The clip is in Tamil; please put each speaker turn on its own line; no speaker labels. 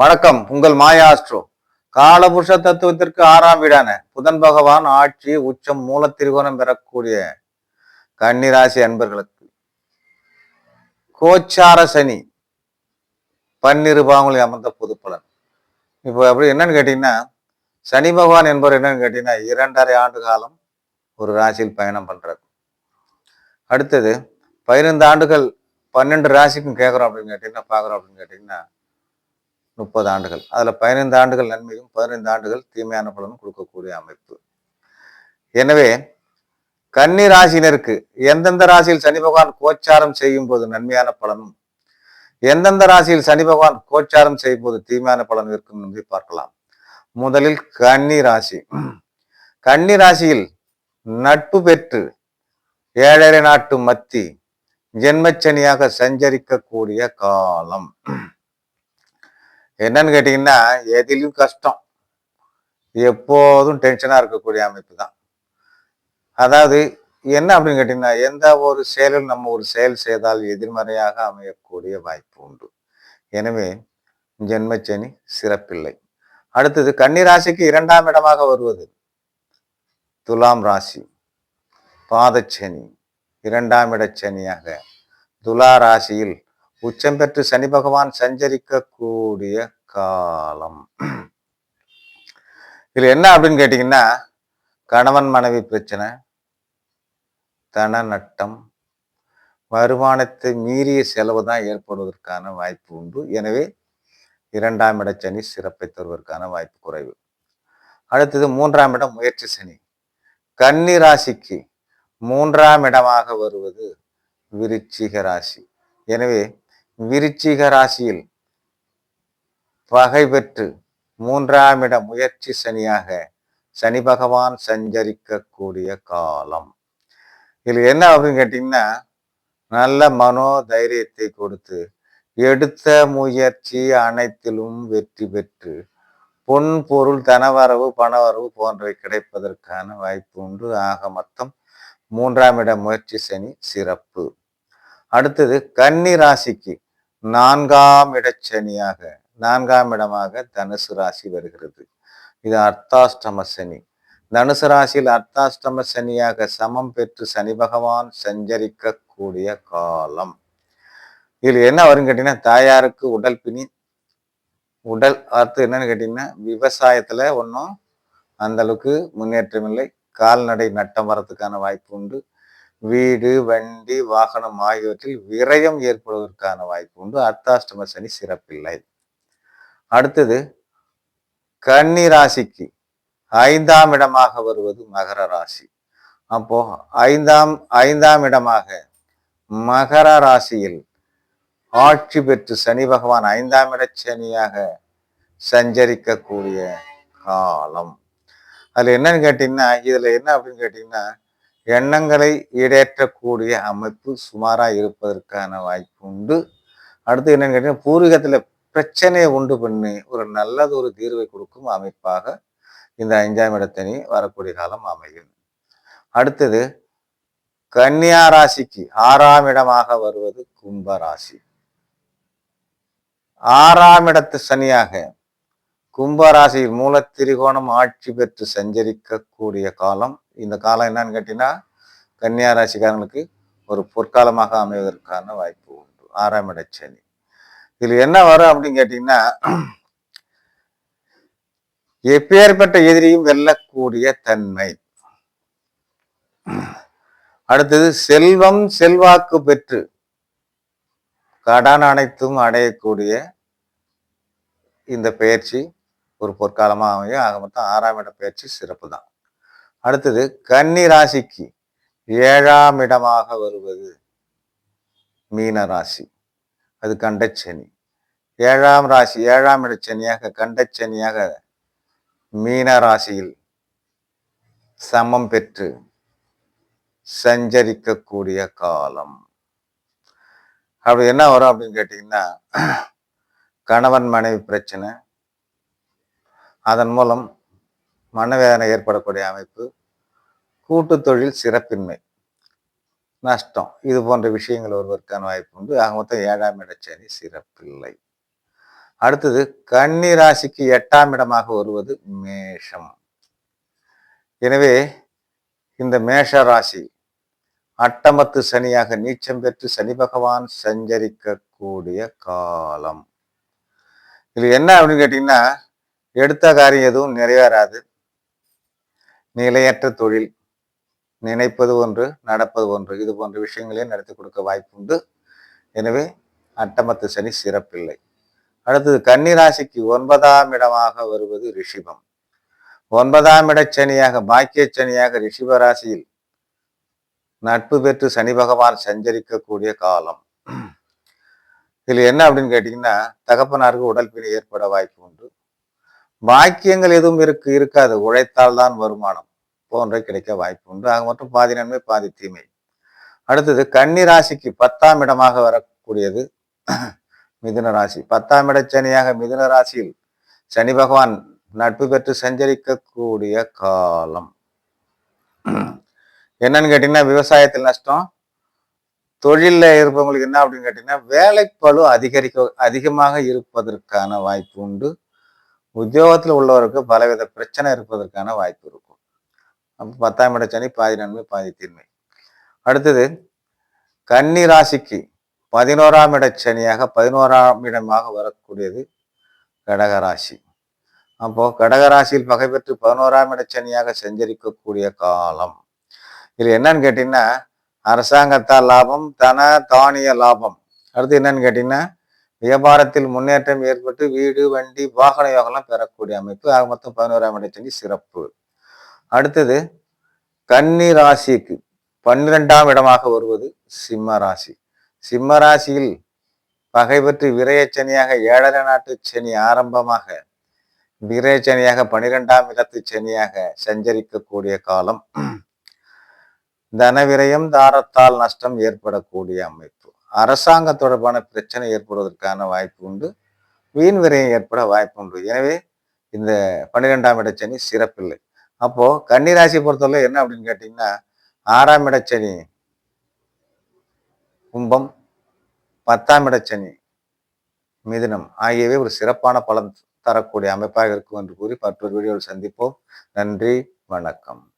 வணக்கம். உங்கள் மாயாஸ்ட்ரோ காலபுருஷ தத்துவத்திற்கு ஆறாம் வீடான புதன் பகவான் ஆட்சி உச்சம் மூல திரிகோணம் பெறக்கூடிய கன்னிராசி அன்பர்களுக்கு. கோச்சார சனி பன்னிரு பாவங்களில் அமர்ந்த பொது பலன். இப்போ அப்படி என்னன்னு கேட்டீங்கன்னா சனி பகவான் என்பவர் என்னன்னு கேட்டீங்கன்னா இரண்டரை ஆண்டு காலம் ஒரு ராசியில் பயணம் பண்றார். அடுத்தது பதினைந்து ஆண்டுகள் பன்னெண்டு ராசிக்கும் கேட்குறோம் அப்படின்னு கேட்டிங்கன்னா பார்க்குறோம் அப்படின்னு கேட்டிங்கன்னா முப்பது ஆண்டுகள். அதில் பதினைந்து ஆண்டுகள் நன்மையும் பதினைந்து ஆண்டுகள் தீமையான பலனும் கொடுக்கக்கூடிய அமைப்பு. எனவே கன்னி ராசினருக்கு எந்தெந்த ராசியில் சனி பகவான் கோச்சாரம் செய்யும் போது நன்மையான பலனும் எந்தெந்த ராசியில் சனி பகவான் கோச்சாரம் செய்யும் போது தீமையான பலன் இருக்கும் என்று பார்க்கலாம். முதலில் கன்னி ராசி. கன்னி ராசியில் நட்பு பெற்று ஏழரை நாட்டு மத்தி ஜென்மச்சனியாக சஞ்சரிக்கக்கூடிய காலம். என்னன்னு கேட்டிங்கன்னா எதிலும் கஷ்டம். எப்போதும் டென்ஷனாக இருக்கக்கூடிய அமைப்பு தான். அதாவது என்ன அப்படின்னு கேட்டிங்கன்னா எந்த ஒரு செயலில் நம்ம ஒரு செயல் செய்தால் எதிர்மறையாக அமையக்கூடிய வாய்ப்பு உண்டு. எனவே ஜென்மச்சனி சிறப்பில்லை. அடுத்தது கன்னிராசிக்கு இரண்டாம் இடமாக வருவது. துலாம் ராசி. பாதச்சனி. இரண்டாம் இடச்சனியாக துலா ராசியில் உச்சம் பெற்று சனி பகவான் சஞ்சரிக்கக்கூடிய காலம். இதுல என்ன அப்படின்னு கேட்டீங்கன்னா கணவன் மனைவி பிரச்சனை தன நட்டம் வருமானத்தை மீறிய செலவு தான் ஏற்படுவதற்கான வாய்ப்பு உண்டு. எனவே இரண்டாம் இட சனி சிறப்பை தருவதற்கான வாய்ப்பு குறைவு. அடுத்தது மூன்றாம் இடம் முயற்சி சனி. கன்னி ராசிக்கு மூன்றாம் இடமாக வருவது விருச்சிக ராசி. எனவே விருச்சிக ராசியில் பகை பெற்று மூன்றாம் இட முயற்சி சனியாக சனி பகவான் சஞ்சரிக்கக்கூடிய காலம். இதில் என்ன அப்படின்னு கேட்டிங்கன்னா நல்ல மனோ தைரியத்தை கொடுத்து எடுத்த முயற்சி அனைத்திலும் வெற்றி பெற்று பொன் பொருள் தனவரவு பணவரவு போன்றவை கிடைப்பதற்கான வாய்ப்பு உண்டு. ஆக மொத்தம் மூன்றாம் இட முயற்சி சனி சிறப்பு. அடுத்தது கன்னி ராசிக்கு. நான்காம் இடச்சனியாக நான்காம் இடமாக தனுசு ராசி வருகிறது. இது அர்த்தாஷ்டம சனி. தனுசு ராசியில் அர்த்தாஷ்டம சனியாக சமம் பெற்று சனி பகவான் சஞ்சரிக்கக்கூடிய காலம். இதில் என்ன வரும் கேட்டீங்கன்னா தாயாருக்கு உடல் பிணி உடல் அர்த்தம் என்னன்னு கேட்டீங்கன்னா விவசாயத்துல ஒன்றும் அந்த அளவுக்கு முன்னேற்றம் இல்லை. கால்நடை நட்டம் வரத்துக்கான வாய்ப்பு உண்டு. வீடு வண்டி வாகனம் ஆகியவற்றில் விரயம் ஏற்படுவதற்கான வாய்ப்பு உண்டு. அர்த்தாஷ்டம சனி சிறப்பில்லை. அடுத்தது கன்னி ராசிக்கு ஐந்தாம் இடமாக வருவது மகர ராசி. அப்போ ஐந்தாம் ஐந்தாம் இடமாக மகர ராசியில் ஆட்சி பெற்று சனி பகவான் ஐந்தாம் இட சனியாக சஞ்சரிக்கக்கூடிய காலம். அதில் என்னன்னு கேட்டீங்கன்னா இதில் என்ன அப்படின்னு கேட்டீங்கன்னா எண்ணங்களை ஈடேற்றக்கூடிய அமைப்பு சுமாராக இருப்பதற்கான வாய்ப்பு உண்டு. அடுத்து என்னன்னு கேட்டீங்கன்னா பூர்வீகத்தில் பிரச்சனையை உண்டு பண்ணி ஒரு நல்லது ஒரு தீர்வை கொடுக்கும் அமைப்பாக இந்த அஞ்சாம் இடத்தனி வரக்கூடிய காலம் அமையும். அடுத்தது கன்னியா ராசிக்கு ஆறாம் இடமாக வருவது கும்பராசி ஆறாம் இடத்து சனியாக கும்பராசி மூல திரிகோணம் ஆட்சி பெற்று சஞ்சரிக்கக்கூடிய காலம் இந்த காலம் என்னன்னு கேட்டீங்கன்னா கன்னியா ராசிக்காரங்களுக்கு ஒரு பொற்காலமாக அமைவதற்கான வாய்ப்பு உண்டு. ஆறாம் இட சனி. இதுல என்ன வரும் அப்படின்னு கேட்டீங்கன்னா எப்பேற்பட்ட எதிரியும் வெல்லக்கூடிய தன்மை. அடுத்தது செல்வம் செல்வாக்கு பெற்று கடன் அனைத்தும் அடையக்கூடிய இந்த பயிற்சி ஒரு பொற்காலமாக அமையும். ஆக மொத்தம் ஆறாம் இட பயிற்சி சிறப்பு தான் அடுத்தது கன்னி ராசிக்கு ஏழாம் இடமாக வருவது மீன ராசி அது கண்டச்சனி ஏழாம் ராசி ஏழாம் இடச்சனியாக கண்டச்சனியாக மீன ராசியில் சமம் பெற்று சஞ்சரிக்கக்கூடிய காலம். அப்படி என்ன வரும் அப்படின்னு கேட்டீங்கன்னா கணவன் மனைவி பிரச்சனை. அதன் மூலம் மனவேதனை ஏற்படக்கூடிய அமைப்பு கூட்டு தொழில் சிறப்பின்மை நஷ்டம் இது போன்ற விஷயங்கள் ஒருவருக்கான வாய்ப்பு உண்டு. ஆக மொத்தம் ஏழாம் இடச்சனி சிறப்பில்லை. அடுத்தது கன்னி ராசிக்கு எட்டாம் இடமாக வருவது மேஷம். எனவே இந்த மேஷ ராசி அட்டமத்து சனியாக நீச்சம் பெற்று சனி பகவான் சஞ்சரிக்கக்கூடிய காலம். இது என்ன அப்படின்னு கேட்டீங்கன்னா எடுத்த காரியம் எதுவும் நிறைவேறாது. நிலையற்ற தொழில் நினைப்பது ஒன்று நடப்பது ஒன்று இது போன்ற விஷயங்களையும் நடத்தி கொடுக்க வாய்ப்புண்டு. எனவே அட்டமத்து சனி சிறப்பில்லை. அடுத்தது கன்னிராசிக்கு ஒன்பதாம் இடமாக வருவது ரிஷிபம். ஒன்பதாம் இட சனியாக பாக்கிய சனியாக ரிஷிப ராசியில் நட்பு பெற்று சனி பகவான் சஞ்சரிக்கக்கூடிய காலம். இதில் என்ன அப்படின்னு கேட்டிங்கன்னா தகப்பனாருக்கு உடல் பிணை ஏற்பட வாய்ப்பு உண்டு. பாக்கியங்கள் எதுவும் இருக்கு இருக்காது. உழைத்தால் தான் வருமானம் போன்ற கிடைக்க வாய்ப்பு உண்டு. ஆக மட்டும் பாதி நன்மை பாதி தீமை. அடுத்தது கன்னி ராசிக்கு பத்தாம் இடமாக வரக்கூடியது மிதுன ராசி. பத்தாம் இட சனியாக மிதுன ராசியில் சனி பகவான் நட்பு பெற்று சஞ்சரிக்கக்கூடிய காலம். என்னன்னு கேட்டீங்கன்னா விவசாயத்தில் நஷ்டம். தொழிலில் இருப்பவங்களுக்கு என்ன அப்படின்னு கேட்டீங்கன்னா வேலைப்பழு அதிகரிக்க அதிகமாக இருப்பதற்கான வாய்ப்பு உண்டு. உத்தியோகத்தில் உள்ளவருக்கு பலவித பிரச்சனை இருப்பதற்கான வாய்ப்பு இருக்கும். அப்போ பத்தாம் இட சனி பாதி நன்மை பாதி தீர்மை அடுத்தது கன்னி ராசிக்கு பதினோராம் இட சனியாக பதினோராம் இடமாக வரக்கூடியது கடகராசி அப்போ கடகராசியில் பகை பெற்று பதினோராம் இட சனியாக சஞ்சரிக்கக்கூடிய காலம். இது என்னன்னு கேட்டீங்கன்னா அரசாங்கத்தால் லாபம் தன தானிய லாபம். அடுத்து என்னன்னு கேட்டீங்கன்னா வியாபாரத்தில் முன்னேற்றம் ஏற்பட்டு வீடு வண்டி வாகன யோகம்லாம் பெறக்கூடிய அமைப்பு. ஆக மொத்தம் பதினோராம் இடச்சனி சிறப்பு. அடுத்தது கன்னி ராசிக்கு பன்னிரெண்டாம் இடமாக வருவது சிம்ம ராசி. சிம்ம ராசியில் பகை பற்றி விரயச்சனியாக ஏழரை நாட்டு சனி ஆரம்பமாக விரயச்சனியாக பனிரெண்டாம் இடத்து சனியாக சஞ்சரிக்கக்கூடிய காலம். தன விரயம் தாரத்தால் நஷ்டம் ஏற்படக்கூடிய அமைப்பு. அரசாங்க தொடர்பான பிரச்சனை ஏற்படுவதற்கான வாய்ப்பு உண்டு. வீண் விரயம் ஏற்பட வாய்ப்பு உண்டு. எனவே இந்த பன்னிரெண்டாம் இடச்சனி சிறப்பில்லை. அப்போது கன்னிராசி பொறுத்தவரை என்ன அப்படின்னு கேட்டிங்கன்னா ஆறாம் இடச்சனி கும்பம் பத்தாம் இடச்சனி மிதுனம் ஆகியவை ஒரு சிறப்பான பலன் தரக்கூடிய அமைப்பாக இருக்கும் என்று கூறி மற்றொரு வீடியோவில் சந்திப்போம். நன்றி வணக்கம்.